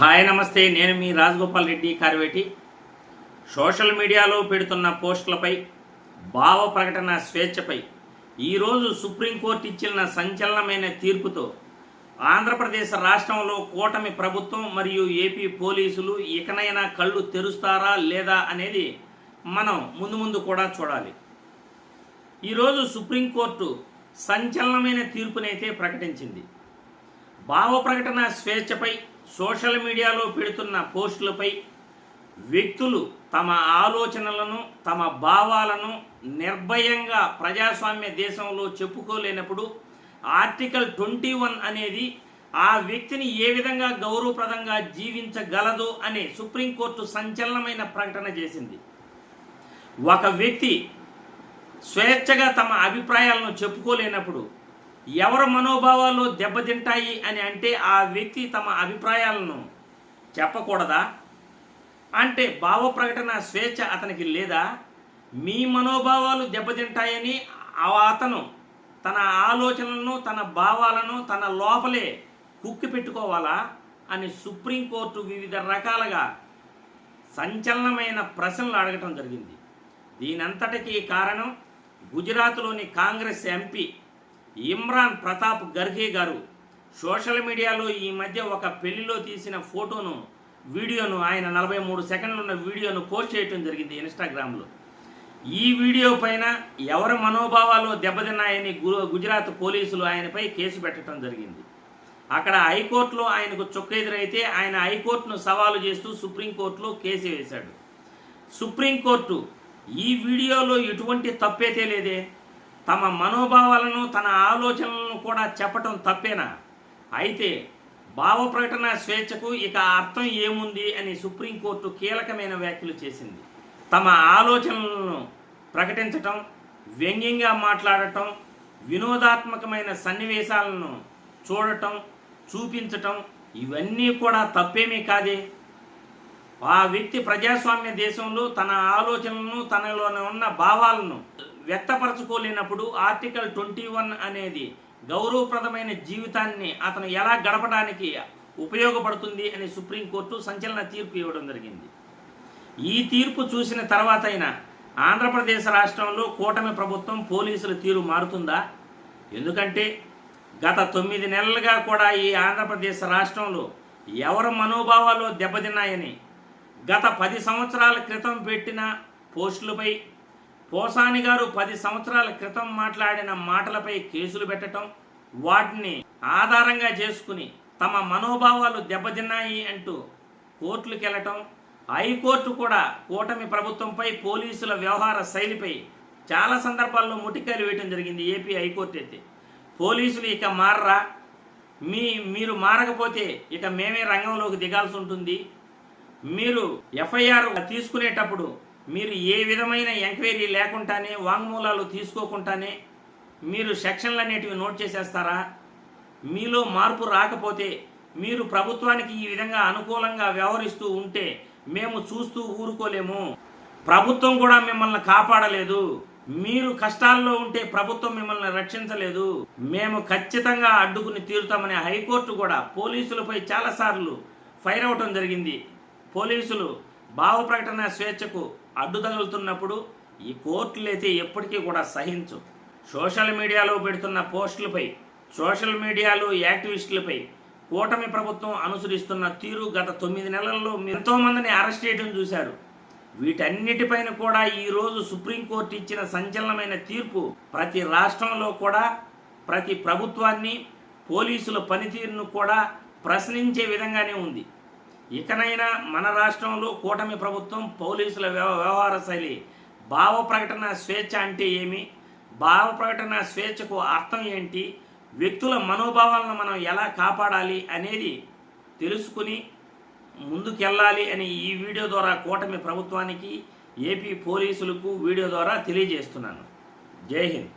Hi నమస్తే. నేను మీ రాజగోపాల్ రెడ్డి కార్వేటి. సోషల్ మీడియాలో పెడుతున్న పోస్టులపై భావ ప్రకటన స్వేచ్ఛపై ఈరోజు సుప్రీంకోర్టు ఇచ్చిన సంచలనమైన తీర్పుతో ఆంధ్రప్రదేశ్ రాష్ట్రంలో కూటమి ప్రభుత్వం మరియు ఏపీ పోలీసులు ఇకనైనా కళ్ళు తెరుస్తారా లేదా అనేది మనం ముందు ముందు కూడా చూడాలి. ఈరోజు సుప్రీంకోర్టు సంచలనమైన తీర్పునైతే ప్రకటించింది. భావ ప్రకటన స్వేచ్ఛపై సోషల్ మీడియాలో పెడుతున్న పోస్టులపై వ్యక్తులు తమ ఆలోచనలను తమ భావాలను నిర్భయంగా ప్రజాస్వామ్య దేశంలో చెప్పుకోలేనప్పుడు ఆర్టికల్ ట్వంటీ వన్ అనేది ఆ వ్యక్తిని ఏ విధంగా గౌరవప్రదంగా జీవించగలదు అనే సుప్రీంకోర్టు సంచలనమైన ప్రకటన చేసింది. ఒక వ్యక్తి స్వేచ్ఛగా తమ అభిప్రాయాలను చెప్పుకోలేనప్పుడు ఎవరి మనోభావాలు దెబ్బతింటాయి అని అంటే ఆ వ్యక్తి తమ అభిప్రాయాలను చెప్పకూడదా? అంటే భావ ప్రకటన స్వేచ్ఛ అతనికి లేదా? మీ మనోభావాలు దెబ్బతింటాయని అతను తన ఆలోచనలను తన భావాలను తన లోపలే కుక్కి పెట్టుకోవాలా? అని సుప్రీంకోర్టు వివిధ రకాలుగా సంచలనమైన ప్రశ్నలు అడగటం జరిగింది. దీనంతటికీ కారణం గుజరాత్లోని కాంగ్రెస్ ఎంపీ ఇమ్రాన్ ప్రతాప్ గర్హే గారు సోషల్ మీడియాలో ఈ మధ్య ఒక పెళ్ళిలో తీసిన ఫోటోను వీడియోను ఆయన నలభై మూడు సెకండ్లు ఉన్న వీడియోను పోస్ట్ చేయటం జరిగింది ఇన్స్టాగ్రామ్లో. ఈ వీడియో పైన ఎవరి మనోభావాలు దెబ్బతిన్నాయని గుజరాత్ పోలీసులు ఆయనపై కేసు పెట్టడం జరిగింది. అక్కడ హైకోర్టులో ఆయనకు చొక్కెదురైతే ఆయన హైకోర్టును సవాలు చేస్తూ సుప్రీంకోర్టులో కేసు వేశాడు. సుప్రీంకోర్టు ఈ వీడియోలో ఎటువంటి తప్పైతే లేదే తమ మనోభావాలను తన ఆలోచనలను కూడా చెప్పటం తప్పేనా? అయితే భావ ప్రకటన స్వేచ్ఛకు ఇక అర్థం ఏముంది అని సుప్రీంకోర్టు కీలకమైన వ్యాఖ్యలు చేసింది. తమ ఆలోచనలను ప్రకటించటం వ్యంగ్యంగా మాట్లాడటం వినోదాత్మకమైన సన్నివేశాలను చూడటం చూపించటం ఇవన్నీ కూడా తప్పేమీ కాదే? ఆ వ్యక్తి ప్రజాస్వామ్య దేశంలో తన ఆలోచనలను తనలోనే ఉన్న భావాలను వ్యక్తపరచుకోలేనప్పుడు ఆర్టికల్ ట్వంటీ వన్ అనేది గౌరవప్రదమైన జీవితాన్ని అతను ఎలా గడపడానికి ఉపయోగపడుతుంది అని సుప్రీంకోర్టు సంచలన తీర్పు ఇవ్వడం జరిగింది. ఈ తీర్పు చూసిన తర్వాత అయినా ఆంధ్రప్రదేశ్ రాష్ట్రంలో కూటమి ప్రభుత్వం పోలీసుల తీరు మారుతుందా? ఎందుకంటే గత తొమ్మిది నెలలుగా కూడా ఈ ఆంధ్రప్రదేశ్ రాష్ట్రంలో ఎవరి మనోభావాలు దెబ్బతిన్నాయని గత పది సంవత్సరాల క్రితం పెట్టిన పోస్టులపై పోసాని గారు పది సంవత్సరాల క్రితం మాట్లాడిన మాటలపై కేసులు పెట్టడం వాటిని ఆధారంగా చేసుకుని తమ మనోభావాలు దెబ్బతిన్నాయి అంటూ కోర్టులకు వెళ్ళటం హైకోర్టు కూడా కూటమి ప్రభుత్వంపై పోలీసుల వ్యవహార శైలిపై చాలా సందర్భాల్లో ముటికాయలు వేయటం జరిగింది ఏపీ హైకోర్టు అయితే. పోలీసులు ఇక మారరా? మీ మీరు మారకపోతే ఇక మేమే రంగంలోకి దిగాల్సి ఉంటుంది. మీరు ఎఫ్ఐఆర్ తీసుకునేటప్పుడు మీరు ఏ విధమైన ఎంక్వైరీ లేకుండానే వాంగ్మూలాలు తీసుకోకుండానే మీరు సెక్షన్లు అనేటివి నోట్ చేసేస్తారా? మీలో మార్పు రాకపోతే మీరు ప్రభుత్వానికి ఈ విధంగా అనుకూలంగా వ్యవహరిస్తూ ఉంటే మేము చూస్తూ ఊరుకోలేము. ప్రభుత్వం కూడా మిమ్మల్ని కాపాడలేదు. మీరు కష్టాల్లో ఉంటే ప్రభుత్వం మిమ్మల్ని రక్షించలేదు. మేము ఖచ్చితంగా అడ్డుకుని తీరుతామని హైకోర్టు కూడా పోలీసులపై చాలాసార్లు ఫైర్ అవటం జరిగింది. పోలీసులు భావ ప్రకటన స్వేచ్ఛకు అడ్డు తగులుతున్నప్పుడు ఈ కోర్టులు అయితే ఎప్పటికీ కూడా సహించు. సోషల్ మీడియాలో పెడుతున్న పోస్టులపై సోషల్ మీడియాలో యాక్టివిస్టులపై కూటమి ప్రభుత్వం అనుసరిస్తున్న తీరు గత తొమ్మిది నెలల్లో ఎంతో మందిని అరెస్ట్ చేయడం చూశారు. వీటన్నిటిపైన కూడా ఈరోజు సుప్రీంకోర్టు ఇచ్చిన సంచలనమైన తీర్పు ప్రతి రాష్ట్రంలో కూడా ప్రతి ప్రభుత్వాన్ని పోలీసుల పనితీరును కూడా ప్రశ్నించే విధంగానే ఉంది. ఇకనైనా మన రాష్ట్రంలో కూటమి ప్రభుత్వం పోలీసుల వ్యవ- వ్యవహార శైలి భావ ప్రకటన స్వేచ్ఛ అంటే ఏమి? భావ ప్రకటన స్వేచ్ఛకు అర్థం ఏంటి? వ్యక్తుల మనోభావాలను మనం ఎలా కాపాడాలి అనేది తెలుసుకుని ముందుకెళ్ళాలి అని ఈ వీడియో ద్వారా కూటమి ప్రభుత్వానికి ఏపీ పోలీసులకు వీడియో ద్వారా తెలియజేస్తున్నాను. జై హింద్.